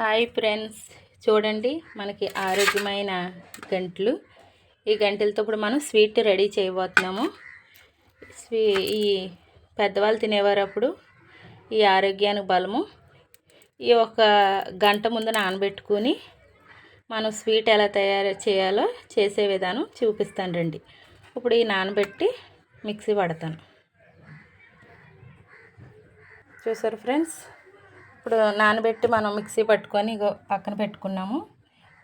Hi friends. చూడండి మనకి ఆరోగ్యమైన గంటలు. ఈ గంటలతో ఇప్పుడు మనం స్వీట్ రెడీ చేయబోతున్నాము. స్వీ ఈ పెద్దవాళ్ళు తినేవారు అప్పుడు ఈ ఆరోగ్యానికి బలము. ఈ ఒక గంట ముందు నానబెట్టుకుని మనం స్వీట్ ఎలా తయారు చేయాలో చేసే విధానం చూపిస్తాను రండి. ఇప్పుడు ఈ నానబెట్టి మిక్సీ పడతాను. చూసారు ఫ్రెండ్స్? ఇప్పుడు నానబెట్టి మనం మిక్సీ పట్టుకొని ఇగో పక్కన పెట్టుకున్నాము.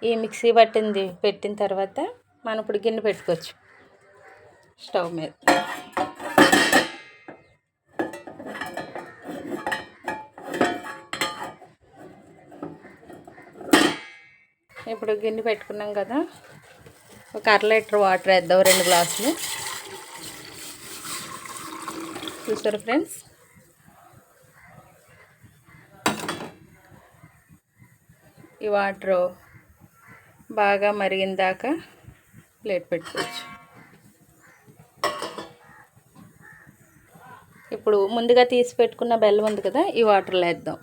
ఈ మిక్సీ పట్టింది పెట్టిన తర్వాత మనం ఇప్పుడు గిన్నె పెట్టుకోవచ్చు. స్టవ్ మీద. ఇప్పుడు గిన్నె పెట్టుకున్నాం కదా. ఒక అర లీటర్ వాటర్ వేద్దాం రెండు గ్లాసులు. చూసారు ఫ్రెండ్స్? ఈ వాటర్ బాగా మరిగిన దాకా ప్లేట్ పెట్టుకోవచ్చు. ఇప్పుడు ముందుగా తీసి పెట్టుకున్న బెల్లం ఉంది కదా ఈ వాటర్లో వేద్దాం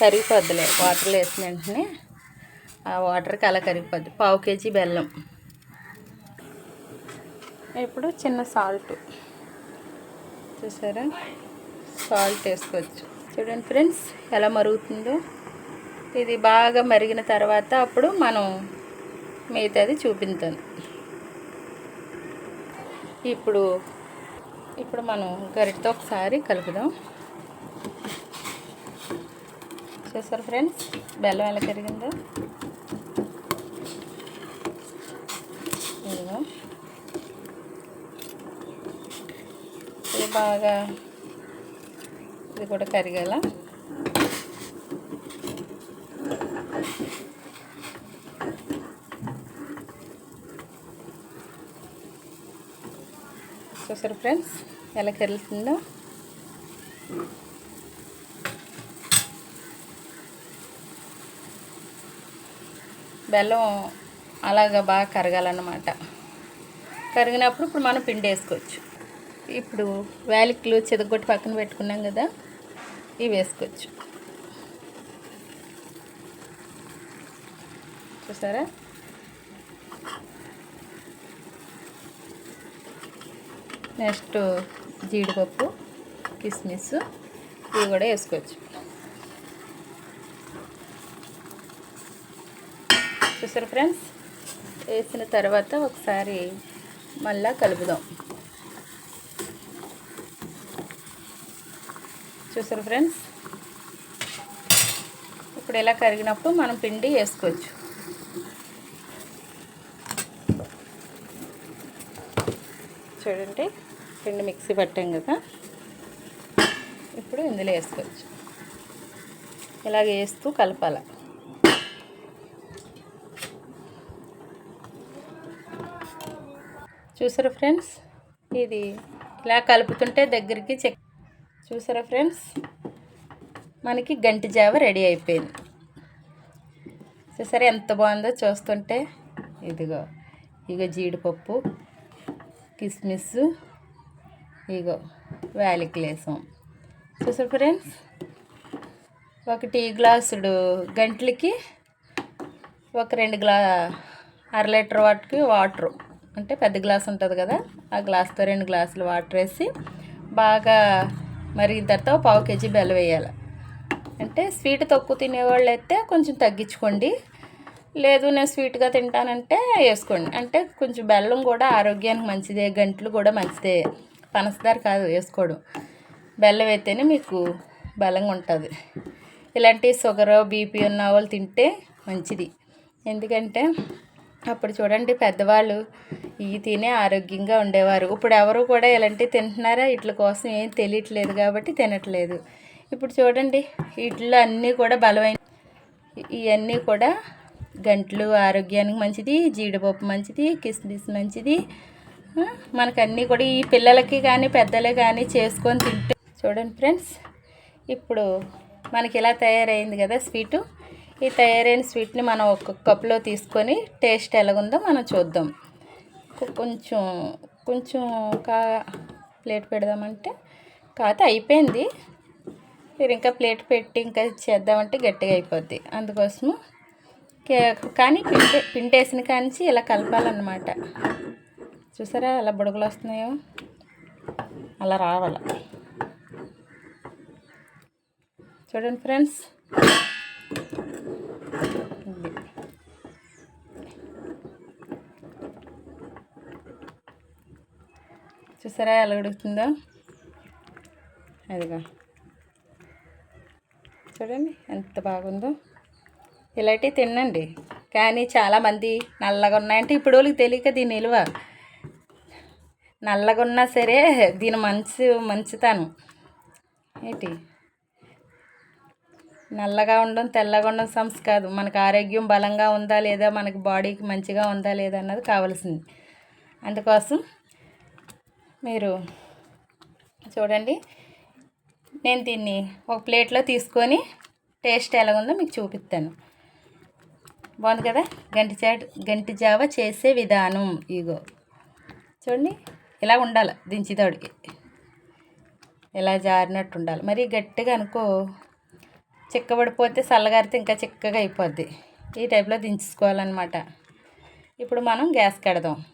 కరిగిపోద్దిలే వాటర్లో వేసిన వెంటనే ఆ వాటర్కి అలా కరిగిపోద్ది. పావు కేజీ బెల్లం. ఇప్పుడు చిన్న సాల్ట్. చూసారా? సాల్ట్ వేసుకోవచ్చు. చూడండి ఫ్రెండ్స్ ఎలా మరుగుతుందో. ఇది బాగా మరిగిన తర్వాత అప్పుడు మనం మిగతాది చూపించాను ఇప్పుడు ఇప్పుడు మనం గరిటతో ఒకసారి కలుపుదాం. చూసారు ఫ్రెండ్స్? బెల్లం ఎలా కరిగిందో? ఇదిగో. ఇది బాగా ఇది కూడా కరిగేలా. చూసారు ఫ్రెండ్స్ ఎలా కరుగుతుందో బెల్లం అలాగా బాగా కరగాలన్నమాట. కరిగినప్పుడు ఇప్పుడు మనం పిండి వేసుకోవచ్చు. ఇప్పుడు వేలికలు చెదగొట్టి పక్కన పెట్టుకున్నాం కదా ఇవి వేసుకోవచ్చు. చూసారా? నెక్స్ట్ జీడిపప్పు కిస్మిస్ ఇవి కూడా వేసుకోవచ్చు. చూసారు ఫ్రెండ్స్? వేసిన తర్వాత ఒకసారి మళ్ళా కలుపుదాం. చూసారు ఫ్రెండ్స్? ఇప్పుడు ఇలా కరిగినప్పుడు మనం పిండి వేసుకోవచ్చు. చూడండి. రెండు మిక్సీ పట్టాం కదా. ఇప్పుడు ఇందులో వేసుకోవచ్చు. ఇలాగ వేస్తూ కలపాల. చూసారా ఫ్రెండ్స్? ఇది ఇలా కలుపుతుంటే దగ్గరికి చెక్ చూసారా ఫ్రెండ్స్? మనకి గంటి జావ రెడీ అయిపోయింది. చూసారా ఎంత బాగుందో చూస్తుంటే. ఇదిగో ఇగో జీడిపప్పు కిస్మిస్ ఇగో వేలికలేసాం చూసారు ఫ్రెండ్స్? ఒక టీ గ్లాసుడు గంటలకి ఒక రెండు గ్లా అర లీటర్ వాటికి వాటరు. అంటే పెద్ద గ్లాస్ ఉంటుంది కదా ఆ గ్లాస్తో రెండు గ్లాసులు వాటర్ వేసి బాగా మరిగిన తర్వాత ఒక పావు కేజీ బెల్లం వేయాలి. అంటే స్వీట్ తక్కువ తినేవాళ్ళు అయితే కొంచెం తగ్గించుకోండి. లేదు నేను స్వీట్గా తింటానంటే వేసుకోండి. అంటే కొంచెం బెల్లం కూడా ఆరోగ్యానికి మంచిదే గంటలు కూడా మంచిదే. పనసదారు కాదు వేసుకోవడం బెల్లం అయితేనే మీకు బలంగా ఉంటుంది. ఇలాంటి షుగర్ బీపీ ఉన్న వాళ్ళు తింటే మంచిది. ఎందుకంటే అప్పుడు చూడండి పెద్దవాళ్ళు ఇవి తినే ఆరోగ్యంగా ఉండేవారు. ఇప్పుడు ఎవరు కూడా ఇలాంటివి తింటున్నారా? వీటి కోసం ఏం తెలియట్లేదు కాబట్టి తినట్లేదు. ఇప్పుడు చూడండి వీటిలో అన్నీ కూడా బలమైన ఇవన్నీ కూడా గంటలు ఆరోగ్యానికి మంచిది జీడిపప్పు మంచిది కిస్మిస్ మంచిది. మనకు అన్నీ కూడా ఈ పిల్లలకి కానీ పెద్దలే కానీ చేసుకొని తింటే చూడండి ఫ్రెండ్స్ ఇప్పుడు మనకి ఇలా తయారైంది కదా స్వీటు. ఈ తయారైన స్వీట్ని మనం ఒక కప్లో తీసుకొని టేస్ట్ ఎలాగుందో మనం చూద్దాం. కొంచెం కొంచెం కా ప్లేట్ పెడదామంటే కాదు అయిపోయింది. మీరు ఇంకా ప్లేట్ పెట్టి ఇంకా చేద్దామంటే గట్టిగా అయిపోద్ది. అందుకోసము కానీ పిండి పిండేసిన కానించి ఇలా కలపాలన్నమాట. చూసారా ఎలా బుడగలు వస్తున్నాయో? అలా రావాలి. చూడండి ఫ్రెండ్స్. చూసారా ఎలా ఉడుకుతుందో? అదిగా. చూడండి ఎంత బాగుందో. ఇలాంటివి తినండి కానీ చాలామంది నల్లగా ఉన్నాయంటే ఇప్పుడు వాళ్ళకి తెలియక దీని నిలువ. నల్లగా ఉన్నా సరే దీని మంచి మంచితనం. ఏంటి? నల్లగా ఉండడం తెల్లగా ఉండడం సమస్య కాదు. మనకు ఆరోగ్యం బలంగా ఉందా లేదా మనకి బాడీకి మంచిగా ఉందా లేదా అన్నది కావాల్సింది. అందుకోసం మీరు చూడండి. నేను దీన్ని ఒక ప్లేట్లో తీసుకొని టేస్ట్ ఎలా ఉందో మీకు చూపిస్తాను. బాగుంది కదా? గంటి చాట్ గంటి జావ చేసే విధానం. ఇగో. చూడండి ఇలా ఉండాలి దించితోడికి. ఇలా జారినట్టు ఉండాలి. మరి గట్టిగా అనుకో చిక్కబడిపోతే చల్లగారితే ఇంకా చిక్కగా అయిపోద్ది. ఈ టైప్లో దించుకోవాలన్నమాట ఇప్పుడు మనం గ్యాస్ కడదాం.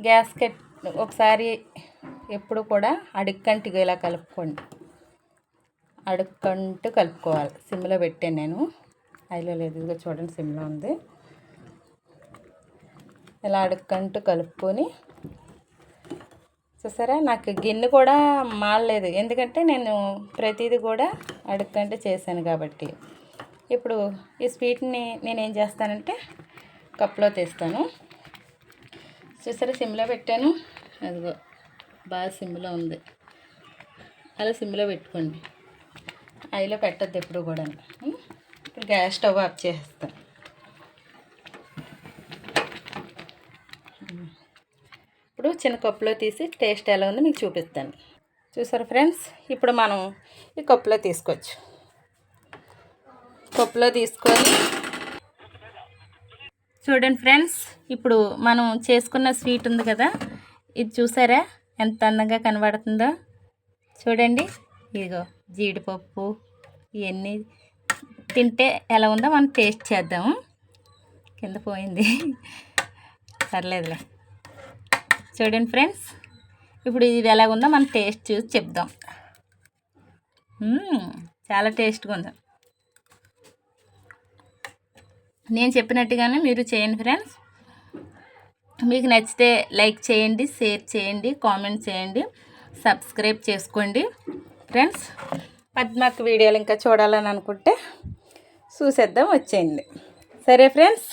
గ్యాస్ కట్ ఒకసారి ఎప్పుడు కూడా అడుక్కంటిగా ఇలా కలుపుకోండి. అడుక్కంటూ కలుపుకోవాలి. సిమ్లో పెట్టాను నేను. హైలో లేదు. ఇదిగో చూడండి సిమ్లో ఉంది. ఇలా అడుక్కంటూ కలుపుకొని చూసారా? నాకు గిన్నె కూడా మాడలేదు ఎందుకంటే నేను ప్రతిదీ కూడా అడుక్కంటే చేశాను కాబట్టి. ఇప్పుడు ఈ స్వీట్ని నేను ఏం చేస్తానంటే కప్లో తీస్తాను. చూసారా? సిమ్లో పెట్టాను. అదిగో బాగా సిమ్లో ఉంది. అలా సిమ్లో పెట్టుకోండి. ఐలో పెట్టద్దు ఎప్పుడు కూడా గ్యాస్ స్టవ్ ఆఫ్ చేస్తాను ఇప్పుడు చిన్న కప్పులో తీసి టేస్ట్ ఎలా ఉందో మీకు చూపిస్తాను. చూసారు ఫ్రెండ్స్? ఇప్పుడు మనం ఈ కప్పులో తీసుకోవచ్చు. కప్పులో తీసుకొని చూడండి ఫ్రెండ్స్ ఇప్పుడు మనం చేసుకున్న స్వీట్ ఉంది కదా ఇది చూసారా? ఎంత అందంగా కనబడుతుందో. చూడండి. ఇదిగో జీడిపప్పు ఇవన్నీ తింటే ఎలా ఉందో మనం టేస్ట్ చేద్దాము కింద పోయింది. పర్లేదులే చూడండి ఫ్రెండ్స్ ఇప్పుడు ఇది ఎలా ఉందో మనం టేస్ట్ చూసి చెప్దాం. చాలా టేస్ట్గా ఉంది. నేను చెప్పినట్టుగానే మీరు చేయండి ఫ్రెండ్స్. మీకు నచ్చితే లైక్ చేయండి షేర్ చేయండి కామెంట్ చేయండి సబ్స్క్రైబ్ చేసుకోండి. ఫ్రెండ్స్ పద్మక్ వీడియోలు ఇంకా చూడాలని అనుకుంటే చూసేద్దాం వచ్చేయండి. సరే ఫ్రెండ్స్